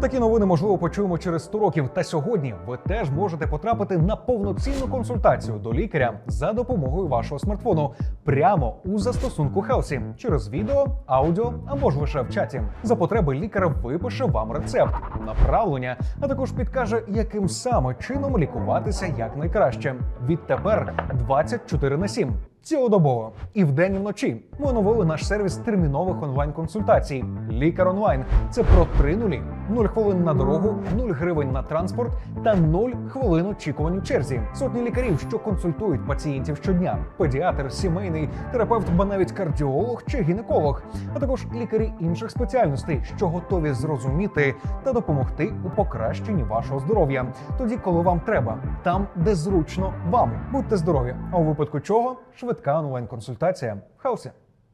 Такі новини можливо почуємо через 100 років. Та сьогодні ви теж можете потрапити на повноцінну консультацію до лікаря за допомогою вашого смартфону прямо у застосунку Хелсі через відео, аудіо або ж лише в чаті. За потреби лікар випише вам рецепт, направлення, а також підкаже, яким саме чином лікуватися якнайкраще. Відтепер 24 на 7. Цілодобово. І вдень і вночі. Ми оновили наш сервіс термінових онлайн-консультацій. Лікар онлайн. Це про три нулі, нуль хвилин на дорогу, нуль гривень на транспорт та нуль хвилин очікувань у черзі. Сотні лікарів, що консультують пацієнтів щодня: педіатр, сімейний, терапевт, ба навіть кардіолог чи гінеколог, а також лікарі інших спеціальностей, що готові зрозуміти та допомогти у покращенні вашого здоров'я, тоді, коли вам треба, там, де зручно вам. Будьте здорові! А у випадку чого швидка онлайн-консультація хаосі.